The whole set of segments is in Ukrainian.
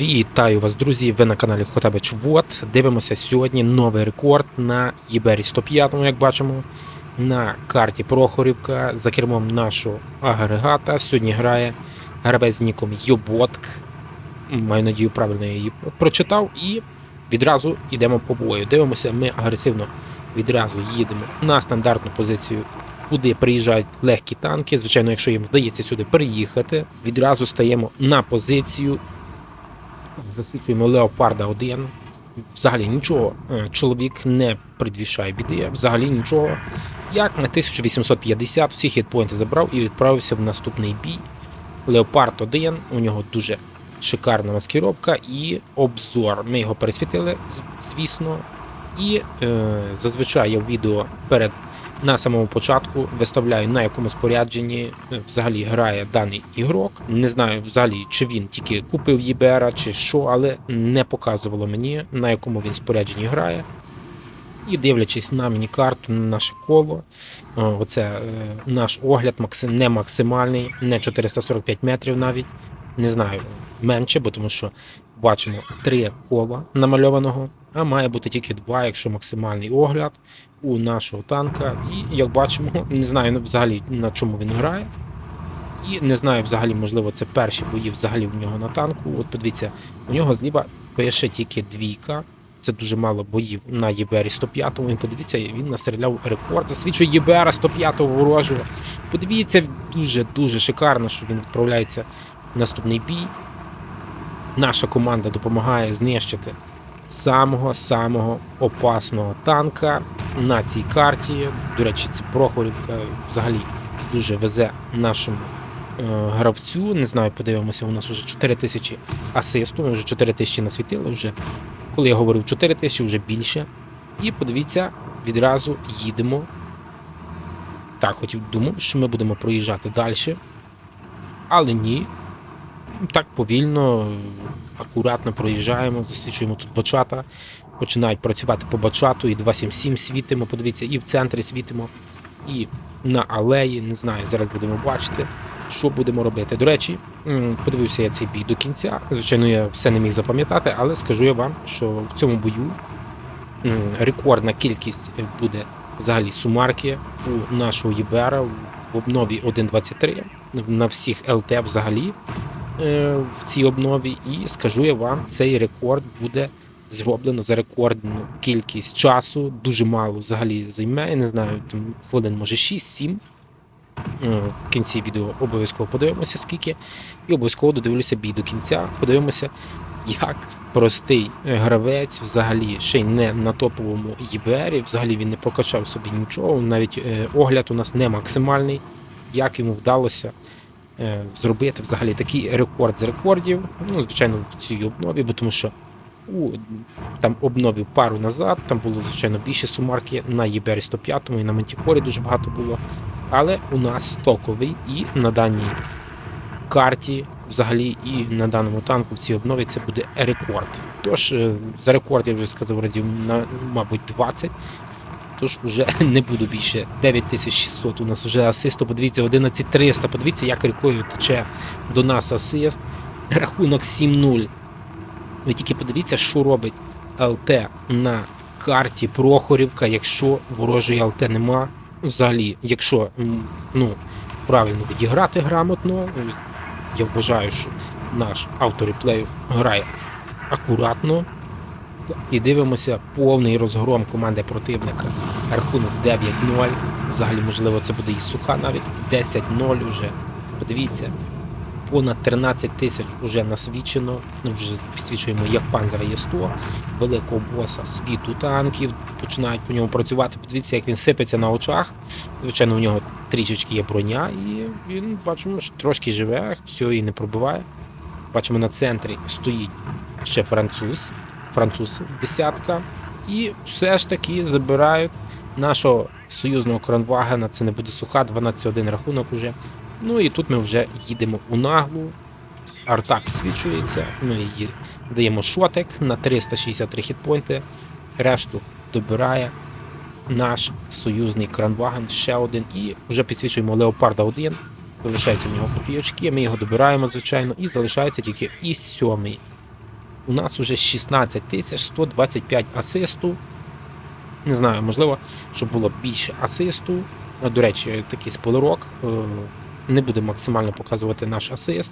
Вітаю вас, друзі! Ви на каналі Хотабич Вот. Дивимося сьогодні новий рекорд на Єбері 105, як бачимо, на карті Прохорівка за кермом нашого агрегата. Сьогодні грає гравець з ніком Йоботк. Маю надію, правильно я її прочитав. І відразу йдемо по бою. Дивимося, ми агресивно відразу їдемо на стандартну позицію. Куди приїжджають легкі танки. Звичайно, якщо їм вдається сюди приїхати, відразу стаємо на позицію засвітлюємо Леопарда 1. Взагалі нічого. е, Чоловік не предвішає біди, взагалі нічого. Як на 1850 всі хітпоінти забрав і відправився в наступний бій. Леопард 1, у нього дуже шикарна маскировка і обзор. Ми його пересвітили, звісно. І е, зазвичай я в відео перед на самому початку виставляю на якому спорядженні е, взагалі грає даний ігрок. Не знаю взагалі, чи він тільки купив ЄБР, чи що, але не показувало мені на якому він спорядженні грає. І дивлячись на міні-карту, на наше коло, е, оце е, наш огляд не максимальний, не 445 метрів навіть. Не знаю, менше, бо тому що бачимо три кола намальованого, а має бути тільки два, якщо максимальний огляд у нашого танка. І як бачимо, не знаю взагалі на чому він грає. І не знаю взагалі, можливо, це перші бої взагалі в нього на танку. От подивіться, у нього зліва пише тільки двійка. Це дуже мало боїв на ЄБРі 105 Він подивіться, він настріляв рекорд. Засвідчує ЄБР 105 ворожого. Подивіться, дуже-дуже шикарно, що він відправляється в наступний бій. Наша команда допомагає знищити самого-самого опасного танка на цій карті. До речі, це Прохорівка взагалі дуже везе нашому е, гравцю. Не знаю, подивимося, у нас вже 4 тисячі асисту, ми вже 4 тисячі насвітили вже. Коли я говорив 4 тисячі, вже більше. І подивіться, відразу їдемо. Так, хотів думав, що ми будемо проїжджати далі. Але ні. Так повільно, акуратно проїжджаємо, засвідчуємо тут бачата. Починають працювати по бачату, і 277 світимо, подивіться, і в центрі світимо, і на алеї. Не знаю, зараз будемо бачити, що будемо робити. До речі, подивився я цей бій до кінця. Звичайно, я все не міг запам'ятати, але скажу я вам, що в цьому бою рекордна кількість буде взагалі сумарки у нашого ЄБР в обнові 1.23 на всіх ЛТ взагалі е, в цій обнові. І скажу я вам, цей рекорд буде зроблено за рекордну кількість часу. Дуже мало взагалі займе. Я не знаю, там хвилин може 6-7. Е, В кінці відео обов'язково подивимося, скільки. І обов'язково додивлюся бій до кінця. Подивимося, як простий гравець, взагалі ще й не на топовому ЄБРі, взагалі він не прокачав собі нічого, навіть е, огляд у нас не максимальний. Як йому вдалося е, зробити взагалі такий рекорд з рекордів. Ну, звичайно, в цій обнові, бо тому що у там обнові пару назад, там було, звичайно, більше сумарки на ЄБРі 105 і на Мантікорі дуже багато було. Але у нас стоковий і на даній карті, взагалі, і на даному танку в цій обнові це буде рекорд. Тож, е, за рекорд я вже сказав разів, на, мабуть, 20. Тож вже не буду більше. 9600 у нас вже асисту. Подивіться, 11300. Подивіться, як рікою тече до нас асист. Рахунок 7-0. Ви тільки подивіться, що робить ЛТ на карті Прохорівка, якщо ворожої ЛТ нема. Взагалі, якщо ну, правильно відіграти грамотно, я вважаю, що наш автореплей грає акуратно. І дивимося повний розгром команди противника. Рахунок 9-0. Взагалі, можливо, це буде і суха навіть. 10-0 вже. Подивіться. Понад 13 тисяч вже насвічено. Ну, вже підсвічуємо як панзера є 100 великого боса світу танків. Починають по ньому працювати. Подивіться, як він сипеться на очах. Звичайно, у нього трішечки є броня, і він бачимо, що трошки живе, всього і не пробиває. Бачимо на центрі стоїть ще француз француз з десятка. І все ж таки забирають нашого союзного кронвагена. Це не буде суха, 12-1 рахунок уже. Ну і тут ми вже їдемо у наглу. Арта підсвічується. Ми її даємо шотик на 363 хітпойнти. Решту добирає наш союзний кранваген ще один. І вже підсвічуємо Леопарда 1. Залишається в нього копійочки, ми його добираємо, звичайно, і залишається тільки і сьомий у нас уже 16 тисяч 125 асисту. Не знаю, можливо, щоб було більше асисту. До речі, такий спойлерок. Не буде максимально показувати наш асист,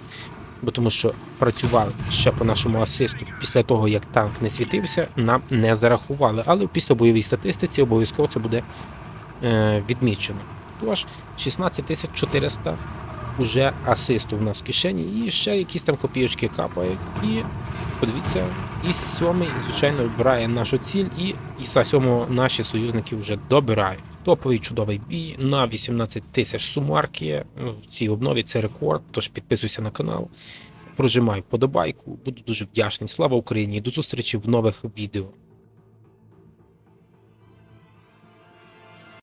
бо тому що працювали ще по нашому асисту після того, як танк не світився, нам не зарахували. Але після бойовій статистиці обов'язково це буде е, відмічено. Тож 16400 уже асисту в нас в кишені, і ще якісь там копійочки капають. І подивіться, і сьомий, звичайно, вибирає нашу ціль, і Іса сьомого наші союзники вже добирають. Топовий чудовий бій на 18 тисяч сумарки. В цій обнові це рекорд. Тож підписуйся на канал, прожимай вподобайку. Буду дуже вдячний. Слава Україні! До зустрічі в нових відео.